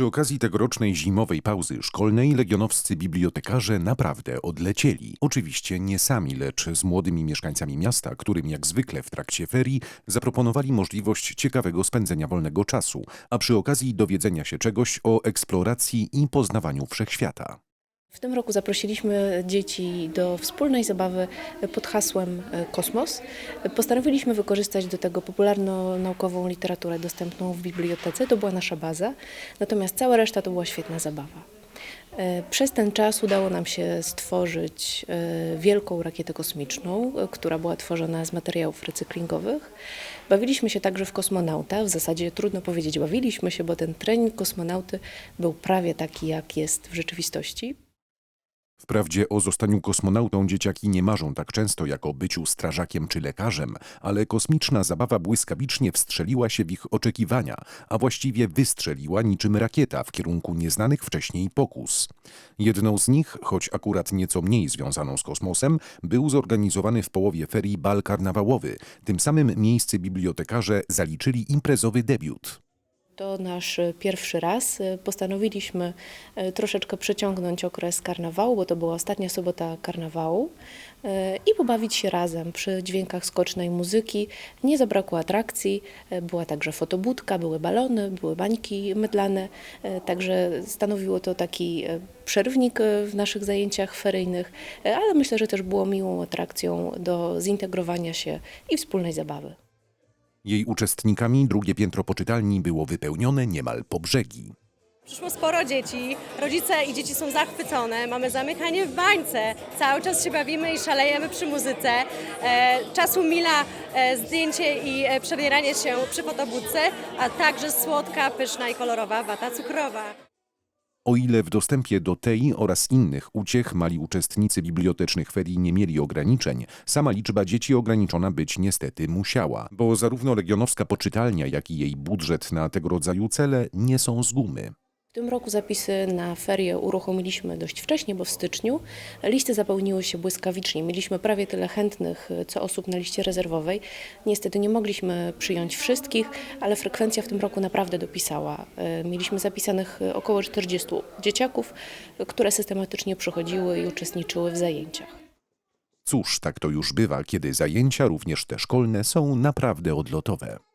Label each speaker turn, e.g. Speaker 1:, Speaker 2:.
Speaker 1: Przy okazji tegorocznej zimowej pauzy szkolnej legionowscy bibliotekarze naprawdę odlecieli. Oczywiście nie sami, lecz z młodymi mieszkańcami miasta, którym jak zwykle w trakcie ferii zaproponowali możliwość ciekawego spędzenia wolnego czasu, a przy okazji dowiedzenia się czegoś o eksploracji i poznawaniu wszechświata.
Speaker 2: W tym roku zaprosiliśmy dzieci do wspólnej zabawy pod hasłem e, Kosmos. Postanowiliśmy wykorzystać do tego popularno-naukową literaturę dostępną w bibliotece. To była nasza baza, natomiast cała reszta to była świetna zabawa. E, Przez ten czas udało nam się stworzyć e, wielką rakietę kosmiczną, która była tworzona z materiałów recyklingowych. Bawiliśmy się także w kosmonauta. W zasadzie trudno powiedzieć bawiliśmy się, bo ten trening kosmonauty był prawie taki, jak jest w rzeczywistości.
Speaker 1: Wprawdzie o zostaniu kosmonautą dzieciaki nie marzą tak często jak o byciu strażakiem czy lekarzem, ale kosmiczna zabawa błyskawicznie wstrzeliła się w ich oczekiwania, a właściwie wystrzeliła niczym rakieta w kierunku nieznanych wcześniej pokus. Jedną z nich, choć akurat nieco mniej związaną z kosmosem, był zorganizowany w połowie ferii bal karnawałowy. Tym samym miejscy bibliotekarze zaliczyli imprezowy debiut.
Speaker 2: To nasz e, pierwszy raz. E, Postanowiliśmy e, troszeczkę przeciągnąć okres karnawału, bo to była ostatnia sobota karnawału i pobawić się razem przy dźwiękach skocznej muzyki. Nie zabrakło atrakcji, była także fotobudka, były balony, były bańki mydlane, także stanowiło to taki przerwnik w naszych zajęciach feryjnych, ale myślę, że też było miłą atrakcją do zintegrowania się i wspólnej zabawy.
Speaker 1: Jej uczestnikami drugie piętro poczytalni było wypełnione niemal po brzegi.
Speaker 3: Przyszło sporo dzieci, rodzice i dzieci są zachwycone, mamy zamykanie w bańce, cały czas się bawimy i szalejemy przy muzyce. E, czasu mila e, zdjęcie i e, przebieranie się przy fotobudce, a także słodka, pyszna i kolorowa wata cukrowa.
Speaker 1: O ile w dostępie do tej oraz innych uciech mali uczestnicy bibliotecznych ferii nie mieli ograniczeń, sama liczba dzieci ograniczona być niestety musiała, bo zarówno legionowska poczytalnia, jak i jej budżet na tego rodzaju cele nie są z gumy.
Speaker 2: W tym roku zapisy na ferie uruchomiliśmy dość wcześnie, bo w styczniu. Listy zapełniły się błyskawicznie. Mieliśmy prawie tyle chętnych, co osób na liście rezerwowej. Niestety nie mogliśmy przyjąć wszystkich, ale frekwencja w tym roku naprawdę dopisała. E, Mieliśmy zapisanych około 40 dzieciaków, które systematycznie przychodziły i uczestniczyły w zajęciach.
Speaker 1: Cóż, tak to już bywa, kiedy zajęcia, również te szkolne, są naprawdę odlotowe.